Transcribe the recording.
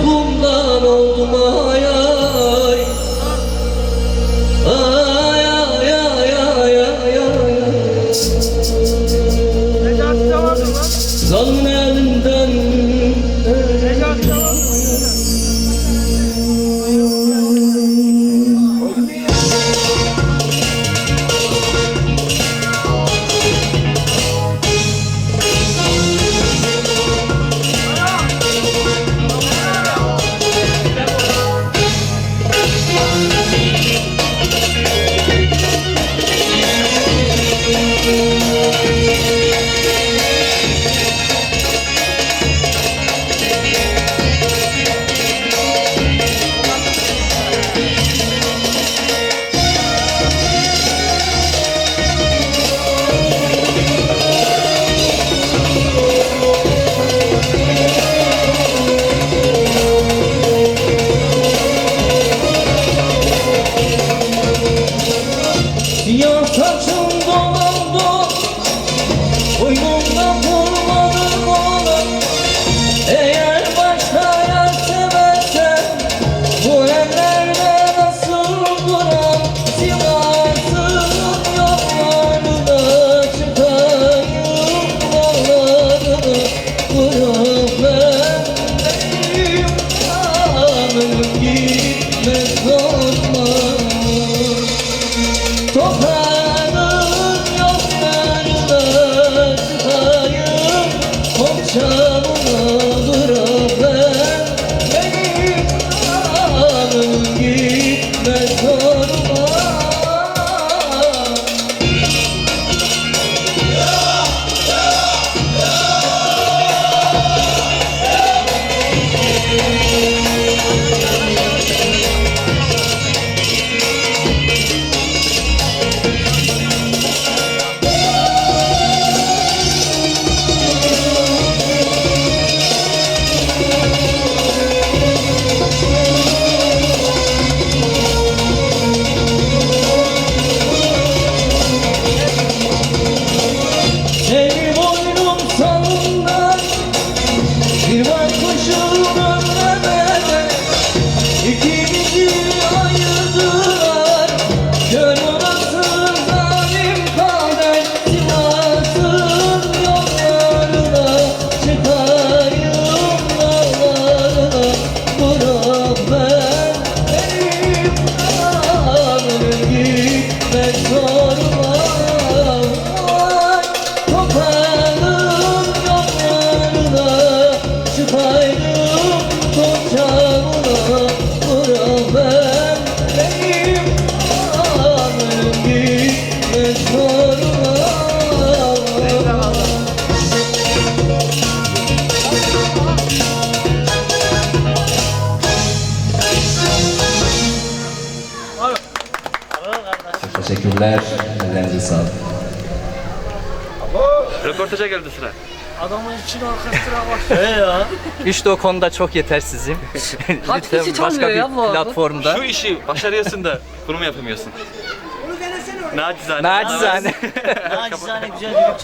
kumdan oldum hayal Joe. Teşekkürler. Ellerinize sağlık. Röportaja geldi sıra. Adamın için orkestra var. İşte o konuda çok yetersizim. Kaç kişi Lütfen başka çalıyor bir ya bu arada? platformda. Şu işi başarıyorsun da bunu mu yapamıyorsun? Nacizane. Nacizane. Nacizane güzel düdük